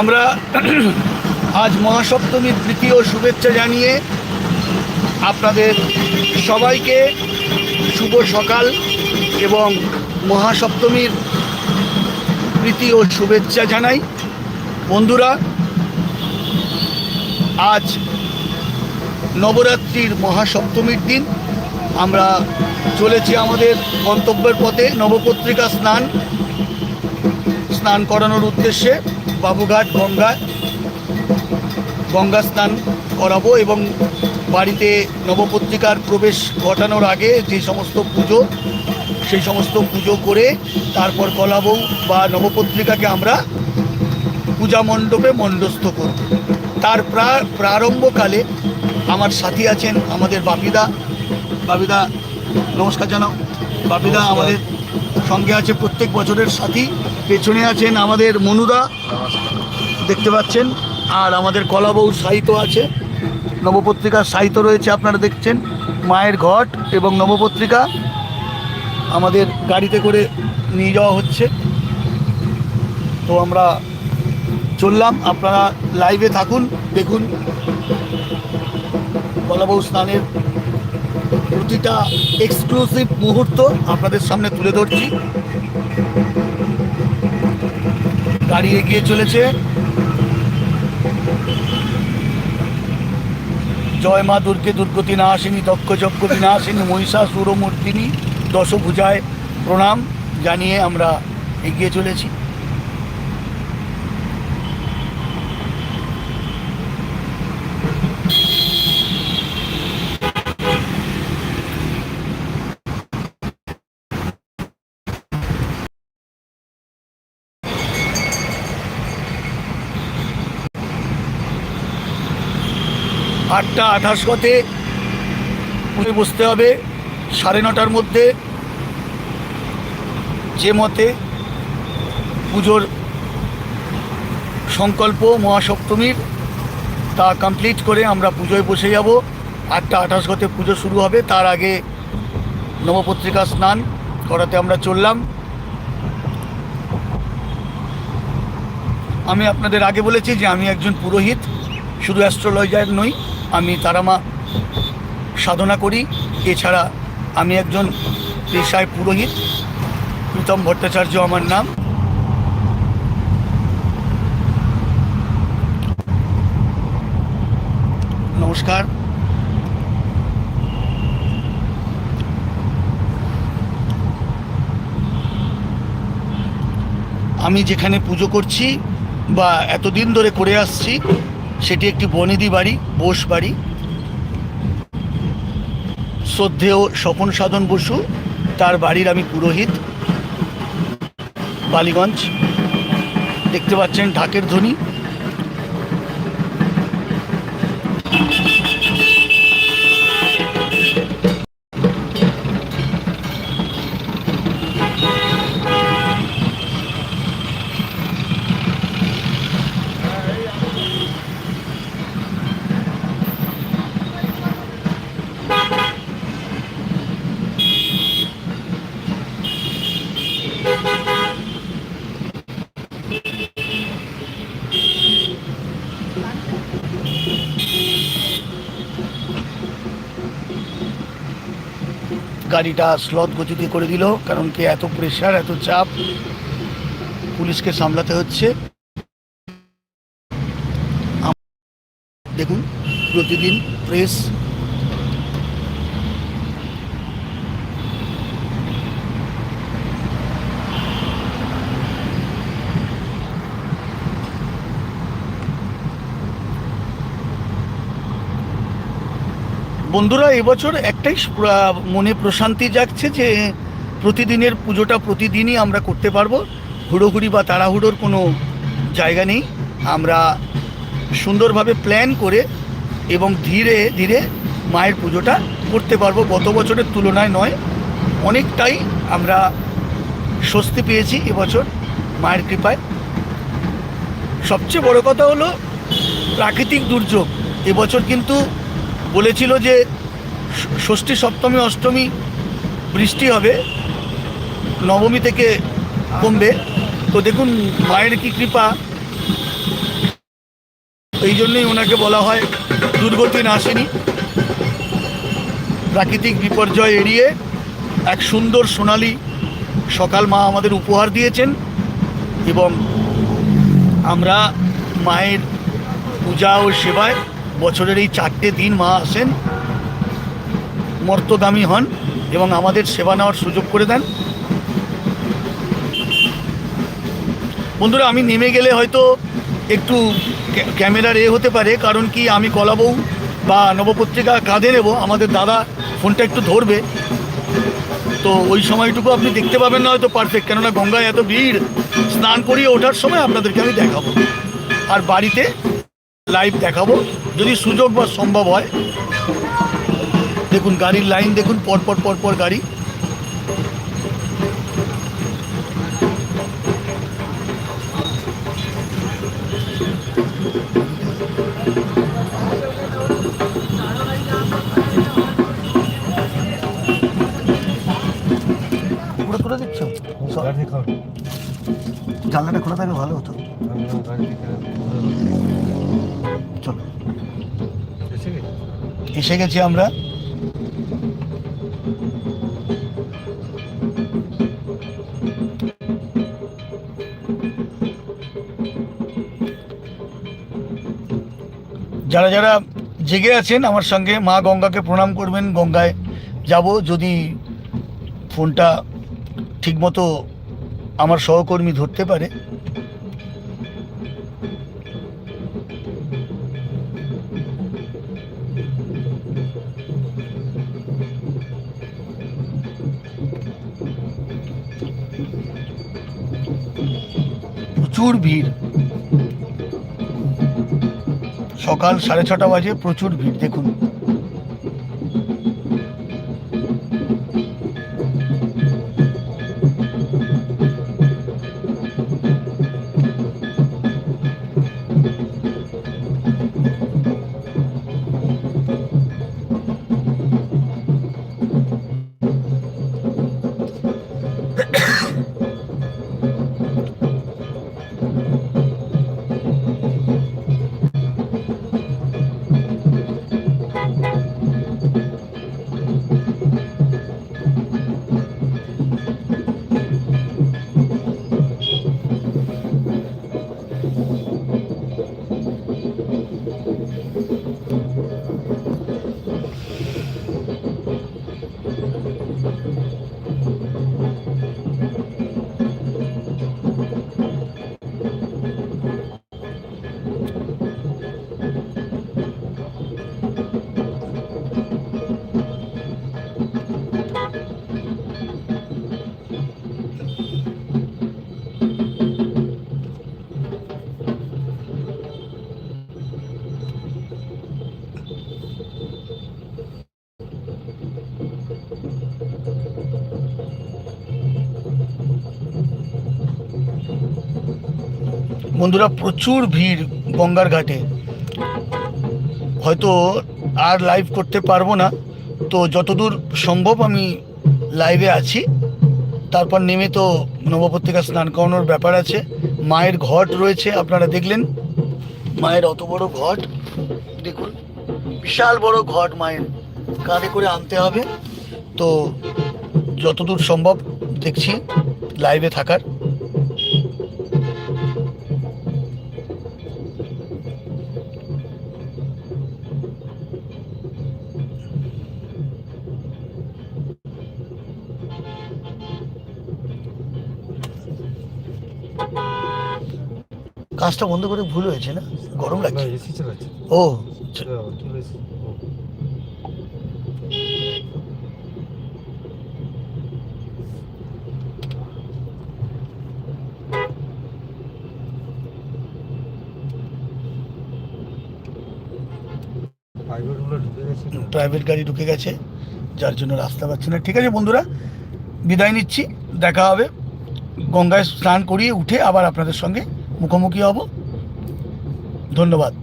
আমরা আজ মহাসপ্তমীর তৃতীয় শুভেচ্ছা জানিয়ে আপনাদের সবাইকে শুভ সকাল এবং মহাসপ্তমীর ও শুভেচ্ছা জানাই। বন্ধুরা, আজ নবরাত্রির মহাসপ্তমীর দিন। আমরা চলেছি আমাদের গন্তব্যের পথে নবপত্রিকা স্নান স্নান করানোর উদ্দেশ্যে। বাবুঘাট গঙ্গা গঙ্গা স্নান করাবো এবং বাড়িতে নবপত্রিকার প্রবেশ ঘটানোর আগে যে সমস্ত পুজো সেই সমস্ত পুজো করে তারপর কলাবউ বা নবপত্রিকাকে আমরা পূজা মণ্ডপে মণ্ডস্থ করব। তার প্রা- প্রারম্ভকালে আমার সাথী আছেন আমাদের বাপিদা। বাপিদা নমস্কার জানাও। বাপিদা আমাদের সঙ্গে আছে প্রত্যেক বছরের সাথী। পেছনে আছেন আমাদের মনুদা, দেখতে পাচ্ছেন। আর আমাদের কলাবউ সাহিত্য আছে। নবপত্রিকার সাহিত্য রয়েছে, আপনারা দেখছেন। মায়ের ঘট এবং নবপত্রিকা আমাদের গাড়িতে করে নিয়ে যাওয়া হচ্ছে। তো আমরা চললাম, আপনারা লাইভে থাকুন, দেখুন। কলাবউ স্নানের প্রতিটা এক্সক্লুসিভ মুহূর্ত আপনাদের সামনে তুলে ধরছি। গাড়ি এগিয়ে চলেছে। জয় মা দুর্গে, দুর্গতি না আসেনি দক্ষ যজ্ঞতি না আসেনি মহিষা, সুরমূর্তিনী, দশভুজায় প্রণাম জানিয়ে আমরা এগিয়ে চলেছি। আটটা আঠাশ গতে পুজোয় বসতে হবে। সাড়ে নটার মধ্যে যে মতে পুজোর সংকল্প মহাসপ্তমীর তা কমপ্লিট করে আমরা পুজোয় বসে যাব। আটটা আঠাশ গতে পুজো শুরু হবে। তার আগে নবপত্রিকা স্নান করাতে আমরা চললাম। আমি আপনাদের আগে বলেছি যে আমি একজন পুরোহিত। শুধু অ্যাস্ট্রোলজার নই, আমি তারামা সাধনা করি। এছাড়া আমি একজন পেশায় পুরোহিত। প্রীতম ভট্টাচার্য আমার নাম। নমস্কার। আমি যেখানে পুজো করছি বা এতদিন ধরে করে আসছি সেটি একটি বনিদি বাড়ি, বোস বাড়ি। শ্রদ্ধেয় স্বপন সাধন বসু, তার বাড়ির আমি পুরোহিত, বালিগঞ্জ। দেখতে পাচ্ছেন ঢাকের ধ্বনি। গাড়িটা স্লথ গতিতে করে দিল, কারণ কি এত প্রেশার এত চাপ, পুলিশকে সামলাতে হচ্ছে। দেখুন, প্রতিদিন প্রেস বন্ধুরা, এবছর একটাই মনে প্রশান্তি জাগছে যে প্রতিদিনের পুজোটা প্রতিদিনই আমরা করতে পারব। হুড়োহুড়ি বা তাড়াহুড়োর কোনো জায়গা নেই। আমরা সুন্দরভাবে প্ল্যান করে এবং ধীরে ধীরে মায়ের পুজোটা করতে পারব। গত বছরের তুলনায় নয়, অনেকটাই আমরা স্বস্তি পেয়েছি এবছর মায়ের কৃপায়। সবচেয়ে বড় কথা হলো প্রাকৃতিক দুর্যোগ। এবছর কিন্তু বলেছিল যে ষষ্ঠী, সপ্তমী, অষ্টমী বৃষ্টি হবে, নবমী থেকে কমবে। তো দেখুন, মায়ের কি কৃপা। এই জন্যই ওনাকে বলা হয় দুর্গতি নাশিনী প্রাকৃতিক বিপর্যয় এড়িয়ে এক সুন্দর সোনালি সকাল মা আমাদের উপহার দিয়েছেন এবং আমরা মায়ের পূজা ও সেবায় বছরের এই চারটে দিন মা আসেন, মর্তদামী হন এবং আমাদের সেবা নেওয়ার সুযোগ করে দেন। বন্ধুরা, আমি নেমে গেলে হয়তো একটু ক্যামেরার এ হতে পারে, কারণ কি আমি কলাবউ বা নবপত্রিকা কাঁধে নেব, আমাদের দাদা ফোনটা একটু ধরবে। তো ওই সময়টুকু আপনি দেখতে পাবেন না হয়তো পারফেক্ট কেননা গঙ্গায় এত ভিড়, স্নান করিয়ে ওঠার সময় আপনাদেরকে আমি দেখাবো। আর বাড়িতে লাইভ দেখাবো। যদি সুযোগ বা সম্ভব হয় দেখুন গাড়ির লাইন দেখুন পরপর পরপর গাড়ি। পুরো তুলে দিচ্ছ? জানলাটা খোলা থাকলে ভালো হতো। চলো। এসে এসে গেছি আমরা। যারা যারা জেগে আছেন আমার সঙ্গে মা গঙ্গাকে প্রণাম করবেন গঙ্গায় যাব। যদি ফোনটা ঠিকমতো আমার সহকর্মী ধরতে পারে প্রচুর ভিড়। সকাল সাড়ে ছটা বাজে প্রচুর ভিড় দেখুন। বন্ধুরা, প্রচুর ভিড় গঙ্গার ঘাটে। হয়তো আর লাইভ করতে পারব না। তো যতদূর সম্ভব আমি লাইভে আছি। তারপর নেমে তো নবপত্রিকা স্নান করানোর ব্যাপার আছে। মায়ের ঘট রয়েছে, আপনারা দেখলেন। মায়ের অত বড় ঘট, দেখুন, বিশাল বড় ঘট মায়ের কাঁধে করে আনতে হবে। তো যতদূর সম্ভব দেখছি লাইভে থাকার। কাজটা বন্ধ করে ভুল হয়েছে না? গরম লাগছে? ও। প্রাইভেট গাড়ি ঢুকে গেছে যার জন্য রাস্তা পাচ্ছি না। ঠিক আছে বন্ধুরা বিদায় নিচ্ছি দেখা হবে। গঙ্গায় স্নান করিয়ে উঠে আবার আপনাদের সঙ্গে মুখোমুখি হব। ধন্যবাদ।